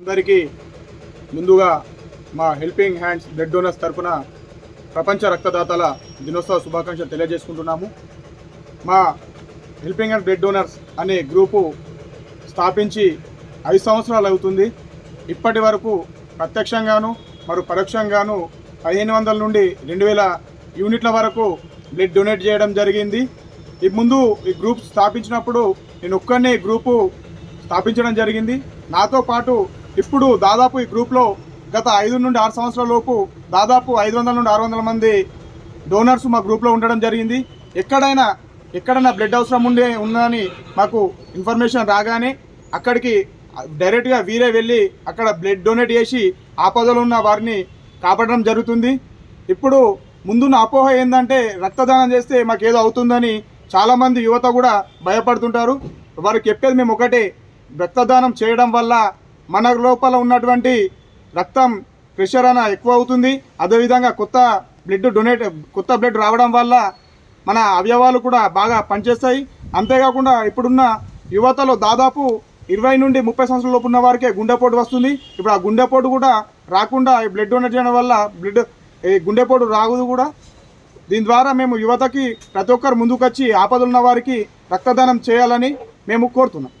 అందరికీ ముందుగా మా హెల్పింగ్ హ్యాండ్స్ బ్లడ్ డోనర్స్ తరఫున ప్రపంచ రక్తదాతల దినోత్సవ శుభాకాంక్షలు తెలియజేసుకుంటున్నాము. మా హెల్పింగ్ హ్యాండ్ బ్లడ్ డోనర్స్ అనే గ్రూపు స్థాపించి ఐదు సంవత్సరాలు అవుతుంది. ఇప్పటి వరకు ప్రత్యక్షంగాను మరియు పరోక్షంగాను పదిహేను వందల నుండి రెండు వేల యూనిట్ల వరకు బ్లడ్ డొనేట్ చేయడం జరిగింది. ఈ ముందు ఈ గ్రూప్ స్థాపించినప్పుడు నేను ఒక్కనే గ్రూపు స్థాపించడం జరిగింది. నాతో పాటు ఇప్పుడు దాదాపు ఈ గ్రూప్లో గత ఐదు నుండి ఆరు సంవత్సరాల లోపు దాదాపు ఐదు వందల నుండి ఆరు వందల మంది డోనర్స్ మా గ్రూప్లో ఉండడం జరిగింది. ఎక్కడైనా ఎక్కడైనా బ్లడ్ అవసరం ఉండే ఉందని మాకు ఇన్ఫర్మేషన్ రాగానే అక్కడికి డైరెక్ట్గా వీరే వెళ్ళి అక్కడ బ్లడ్ డొనేట్ చేసి ఆపదలో ఉన్న వారిని కాపాడడం జరుగుతుంది. ఇప్పుడు ముందున్న అపోహ ఏంటంటే రక్తదానం చేస్తే మాకు ఏదో అవుతుందని చాలామంది యువత కూడా భయపడుతుంటారు. వారికి చెప్పేది మేము ఒకటే రక్తదానం చేయడం వల్ల మన లోపల ఉన్నటువంటి రక్తం ప్రెషర్ అన్న ఎక్కువ అవుతుంది. అదేవిధంగా కొత్త బ్లడ్ డొనేట్ కొత్త బ్లడ్ రావడం వల్ల మన అవయవాలు కూడా బాగా పనిచేస్తాయి. అంతేకాకుండా ఇప్పుడున్న యువతలో దాదాపు ఇరవై నుండి ముప్పై సంవత్సరాల లోపు ఉన్న వారికే గుండెపోటు వస్తుంది. ఇప్పుడు ఆ గుండెపోటు కూడా రాకుండా ఈ బ్లడ్ డొనేట్ చేయడం వల్ల బ్లడ్ ఈ గుండెపోటు రాదు కూడా. దీని ద్వారా మేము యువతకి ప్రతి ఒక్కరు ముందుకొచ్చి ఆపదలున్న వారికి రక్తదానం చేయాలని మేము కోరుతున్నాం.